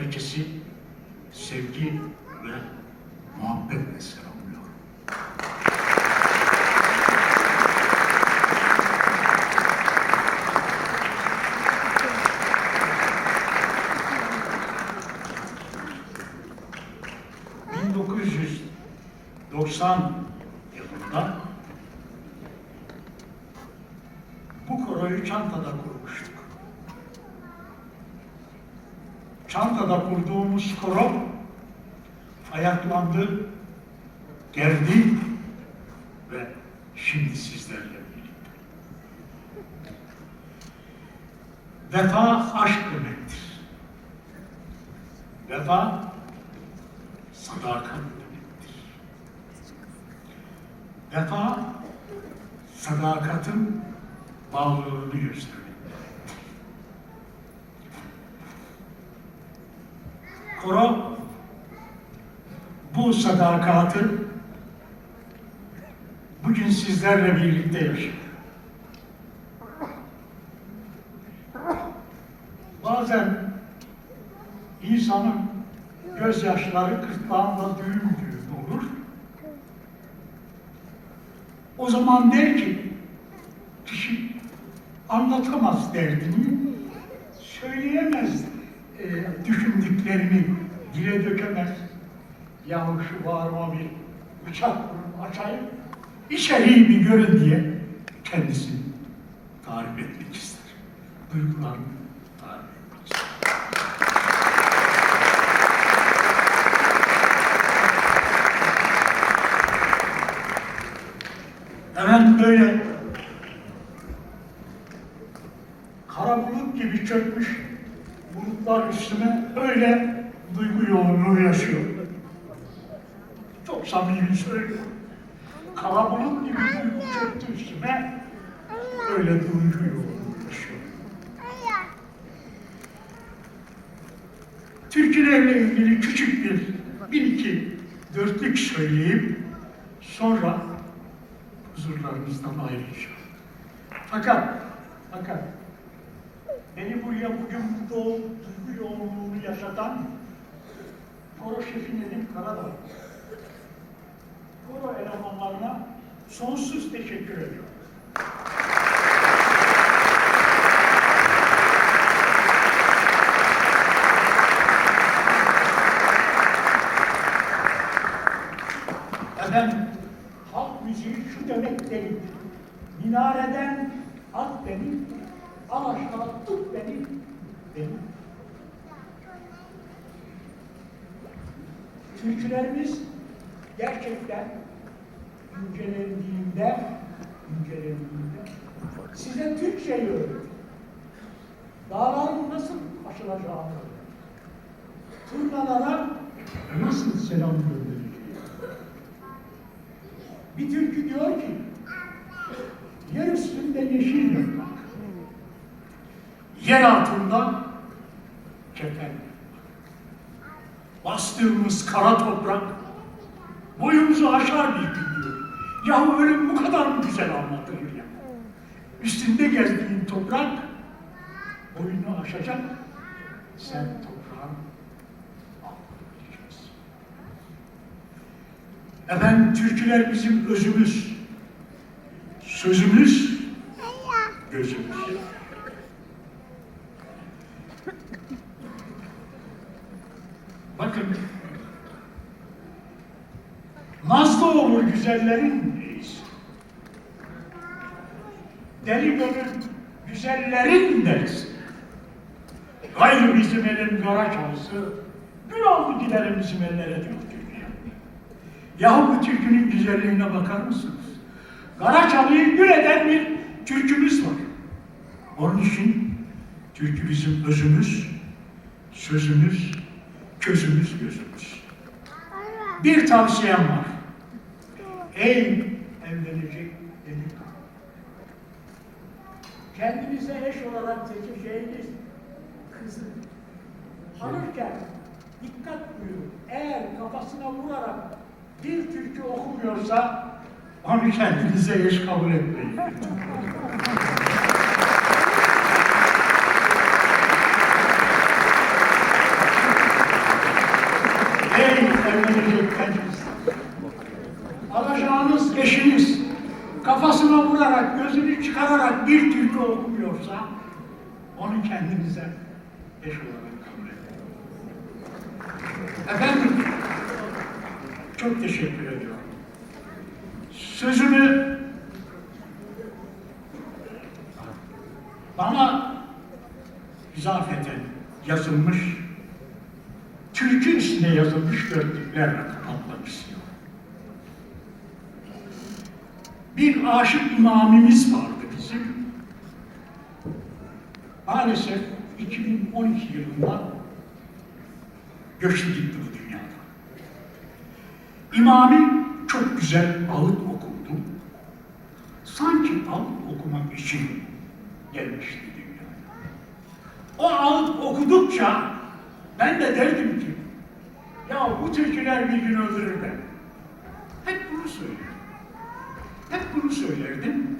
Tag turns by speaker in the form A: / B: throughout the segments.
A: herkesi sevgi ve muhabbetle selamlıyorum. ...1990 yılında... ...bu koroyu Çanta'da kurmuştuk. Çanta'da kurduğumuz koro... ...ayaklandı, geldi... ...ve şimdi sizlerle birlikte. Vefa aşk demektir. Vefa sadakat demektir. Vefa sadakatin bağlılığını göstermektir. Koro bu sadakati bugün sizlerle birlikte. Bazen insanın gözyaşları kırtlağında düğüm düğüm olur. O zaman der ki, kişi anlatamaz derdini, söyleyemez e, düşündüklerini, dile dökemez. Yahu şu bağrıma bir bıçak vurup açayım, içeriği bir görün diye kendisini tarif etmek ister. Duygularını tarif etmek ister. Hemen böyle kara bulut gibi çökmüş bulutlar üstüme öyle duygu yoğunluğu yaşıyor. Söylüyorum. Kara bulut gibi duygu çöktü üstüme öyle duygu yoğunluğu yaşıyor. Türkülerle ilgili küçük bir, bir iki dörtlük söyleyip sonra huzurlarınızdan ayrılacağım. Fakat, fakat beni buraya bugün bu doğum, duygu yoğunluğunu yaşatan koro şefi Nedim Karadağ. Koro elemanlarına sonsuz teşekkür ediyorum. Efendim, halk müziği şu demek değildir. Minareden at beni, al aşağı tut beni, beni. Türkülerimiz gerçekten incelendiğinde, incelendiğinde size Türkçeyi öğretir. Dağların nasıl aşılacağını. Turnalara nasıl selam göndereceğiz. Bir türkü diyor ki, yer üstünde yeşil yaprak, yer altında kefen. Bastığımız kara toprak, boyumuzu aşar bir gün Yahu ölüm bu kadar mı güzel anlatılır ya? Üstünde gezdiğin toprak, boyunu aşacak, sen toprağın gideceksin. Efendim türküler bizim özümüz, sözümüz, gözümüz. Bakın, nazlı olur güzellerin Gönül güzellerin dersi. Gayrı bizim elin kara çalısı, gül oldu giderim bizim ellere diyor dünya. Yahu bu türkünün güzelliğine bakar mısınız? Karaçalı'yı gül eden bir türkümüz var. Onun için türkü bizim özümüz, sözümüz, közümüz, gözümüz. Bir tavsiyem var. Ey Kendinize eş olarak seçeceğiniz kızı alırken dikkat buyurun. Eğer kafasına vurarak bir türkü okumuyorsa onu kendinize eş kabul etmeyin. Ey evlenecek kafasına vurarak, gözünü çıkararak bir türkü okumuyorsa onu kendinize eş olarak kabul edin. Efendim, çok teşekkür ediyorum. Sözümü bana izafeten yazılmış, türkü üstüne yazılmış dörtlüklerle aşık imamimiz vardı bizim. Maalesef 2012 yılında göçtü gitti bu dünyada. İmami çok güzel ağıt okurdu. Sanki ağıt okumak için gelmişti dünyaya. O ağıt okudukça ben de derdim ki ya bu türküler bir gün öldürür beni. Hep bunu söylerdim. Hep bunu söylerdim.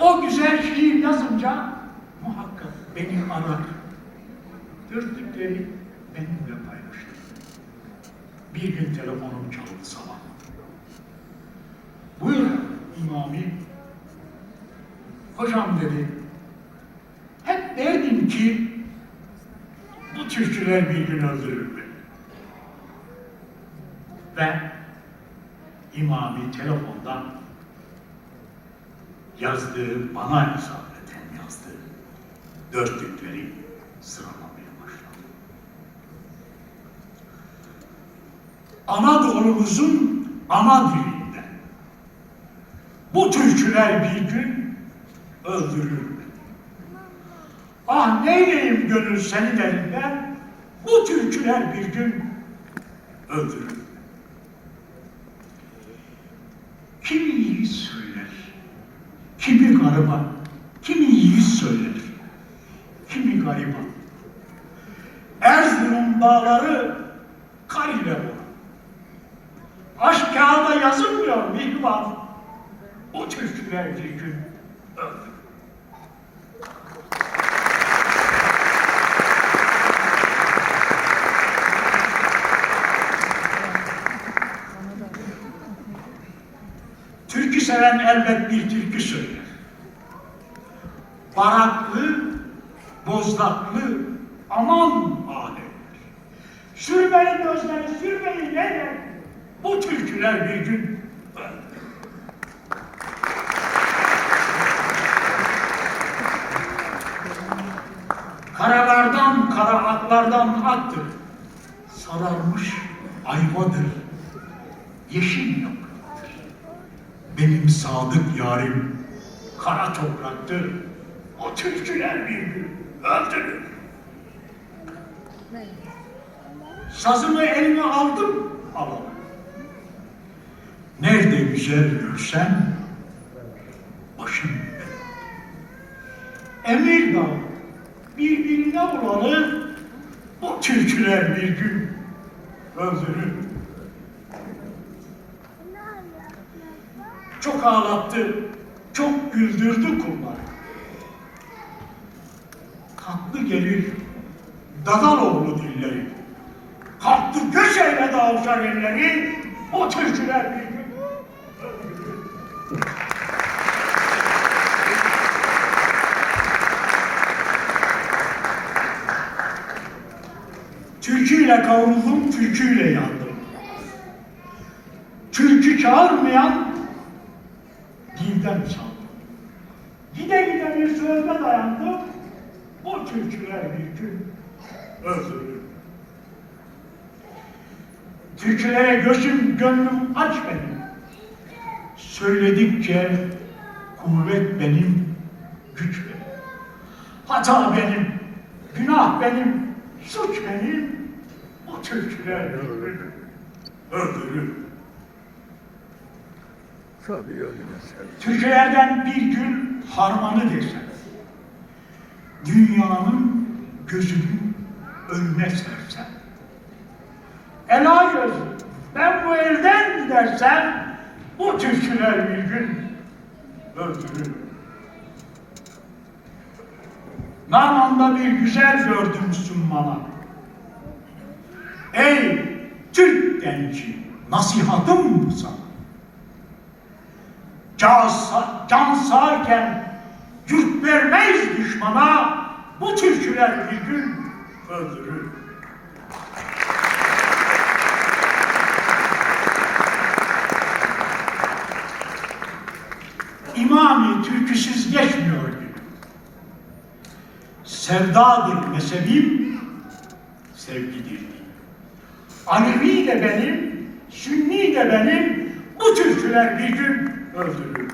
A: O güzel şiir yazınca muhakkak beni arar. Dörtlükleri benimle paylaştı. Bir gün telefonum çaldı sabah. Buyur imami. Hocam dedi. Hep derdim ki bu türküler bir gün öldürür beni. Ve imami telefondan yazdığı, bana isabeten yazdığı dörtlükleri sıralamaya başladı. Anadolu'muzun ana dilinden bu türküler bir gün öldürür beni. Ah neyleyim gönül senin elinden bu türküler bir gün öldürür. beni. Kimi yiğit söyler, kimi kimi yiğit söyler, kimi gariban. Erzurum dağları kar ile boğar. Aşk kağıda yazılmıyor mihvan. O türküler bir gün. Türkü seven elbet bir türkü söyler. Baraklı, bozlaklı, aman alemler. Sürmeyin gözleri, sürmeyin neler. Bu türküler bir gün. Karalardan, kara atlardan attır. Sararmış ayvadır. Yeşil yapraktır. Benim sadık yarim kara topraktır. O türküler bir gün öldürür. Sazımı elime aldım, alalım. Nerede güzel görsem, başım. Emir Dağı birbirine vuralı, bu türküler bir gün öldürür. Çok ağlattı, çok güldürdü kulları. Gelir Dadaloğlu dilleri. Kalktı göç eyle davşar elleri, o türküler bir gün. Türküyle kavruldum, türküyle yandım. Türkü çağırmayan dilden çaldım. Gide gide bir sözde dayandım, o türküler bir gün öldürür. Türkülere gözüm, gönlüm aç benim. Söyledikçe kuvvet benim, güç benim. Hata benim, günah benim, suç benim. O türküler öldürür. Öldürür.
B: Tabii öyle mesela.
A: Türkülerden bir gün harmanı desem, dünyanın gözünün önüne sersem, ela ben bu elden gidersem, bu türküler bir gün öldürür. Namanda bir güzel gördüm sunmana. Ey Türk genci nasihatım bu sana. Can, can sağken yurt vermeyiz düşmana, bu türküler bir gün öldürür. İmami türküsüz geçmiyor gibi. Sevdadır mezhebim, sevgidir. Alevi de benim, Sünni de benim, bu türküler bir gün öldürür.